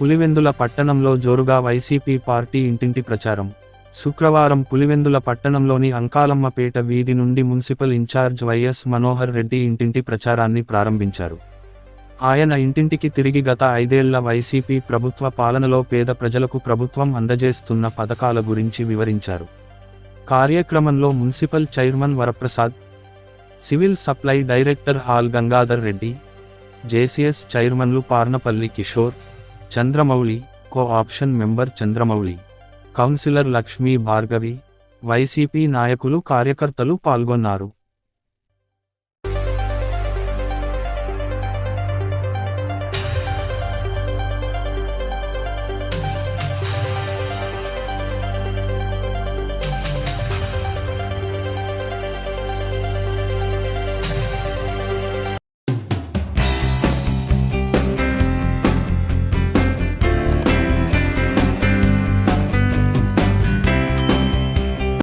పులివెందుల పట్టణంలో జోరుగా YCP party ఇంటింటి ప్రచారం. శుక్రవారం పులివెందుల పట్టణంలోని అంకాలమ్మపేట వీధి నుండి municipal in-charge Y S Manohar Reddy ఇంటింటి ప్రచారాన్ని ప్రారంభించారు. ఆయన ఇంటింటికి తిరిగి గత ఐదేళ్ళ వైసీపీ ప్రభుత్వ పాలనలో పేద ప్రజలకు ప్రభుత్వం అందజేస్తున్న పథకాల గురించి వివరించారు. కార్యక్రమంలో municipal chairman Varaprasad civil supply director hall Gangadhar Reddy JCS చైర్మన్లు Parnapalli Kishore Chandramouli co-option member Chandramouli. Councillor Lakshmi Bhargavi YCP నాయకులు కార్యకర్తలు పాల్గొన్నారు.